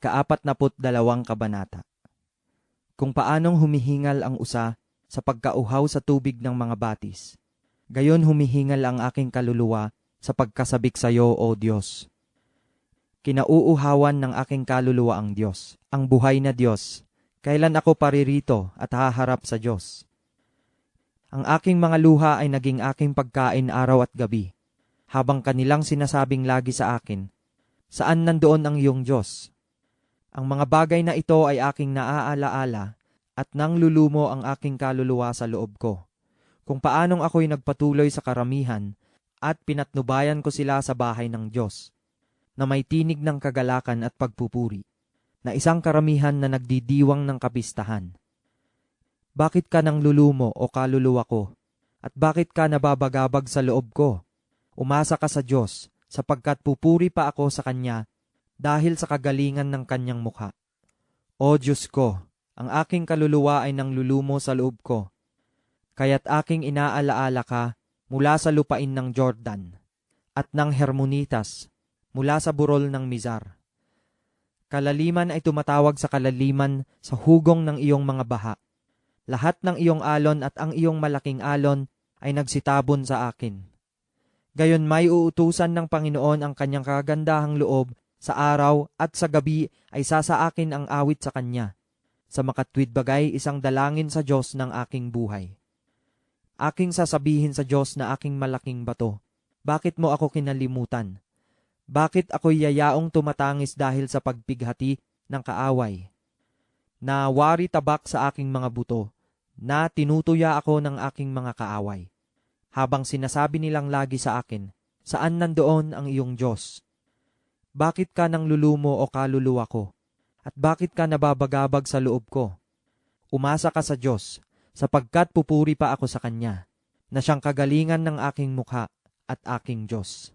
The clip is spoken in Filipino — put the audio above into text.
Ikaapat na dalawang kabanata. Kung paanong humihingal ang usa sa pagkauhaw sa tubig ng mga batis. Gayon humihingal ang aking kaluluwa sa pagkasabik sa iyo, O Diyos. Kinauuhawan ng aking kaluluwa ang Diyos, ang buhay na Diyos. Kailan ako paririto at haharap sa Diyos? Ang aking mga luha ay naging aking pagkain araw at gabi, habang kanilang sinasabing lagi sa akin, Saan nandoon ang iyong Diyos? Ang mga bagay na ito ay aking naaalaala at nang lulumo ang aking kaluluwa sa loob ko. Kung paanong ako'y nagpatuloy sa karamihan at pinatnubayan ko sila sa bahay ng Diyos, na may tinig ng kagalakan at pagpupuri, na isang karamihan na nagdidiwang ng kapistahan. Bakit ka nang lulumo o kaluluwa ko? At bakit ka nababagabag sa loob ko? Umasa ka sa Diyos, sapagkat pupuri pa ako sa Kanya dahil sa kagalingan ng kanyang mukha. O Diyos ko, ang aking kaluluwa ay nang lulumo sa loob ko, kaya't aking inaalaala ka mula sa lupain ng Jordan at ng Hermonitas mula sa burol ng Mizar. Kalaliman ay tumatawag sa kalaliman sa hugong ng iyong mga baha. Lahat ng iyong alon at ang iyong malaking alon ay nagsitabon sa akin. Gayon may uutusan ng Panginoon ang kanyang kagandahang loob sa araw at sa gabi ay sasaakin ang awit sa Kanya. Sa makatwid bagay, isang dalangin sa Diyos ng aking buhay. Aking sasabihin sa Diyos na aking malaking bato, bakit mo ako kinalimutan? Bakit ako'y yayaong tumatangis dahil sa pagpighati ng kaaway? Na wari tabak sa aking mga buto, na tinutuya ako ng aking mga kaaway. Habang sinasabi nilang lagi sa akin, saan nandoon ang iyong Diyos? Bakit ka nang lulumo o kaluluwa ko? At bakit ka nababagabag sa loob ko? Umasa ka sa Diyos, sapagkat pupuri pa ako sa Kanya, na siyang kagalingan ng aking mukha at aking Diyos.